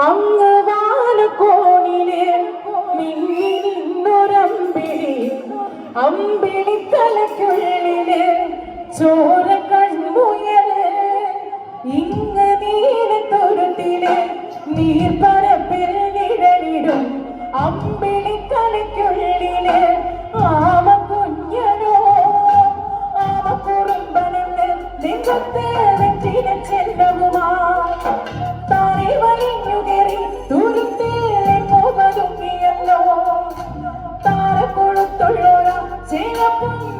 അങ്ങ് വാനക്കോണിലെ മിന്നിന്നൊരമ്പിളി അമ്പിളി തലക്കുള്ളിലെ ചോര കൺമുയൽ ഇങ്ങ് നീലത്തുരുത്തിലെ നീർപ്പരപ്പിൽ നിഴലിടും. അമ്പിളി തലക്കുള്ളിലെ ആമ കുഞ്ഞനോ ആമ കുറുമ്പനെന്ന് Aleluia,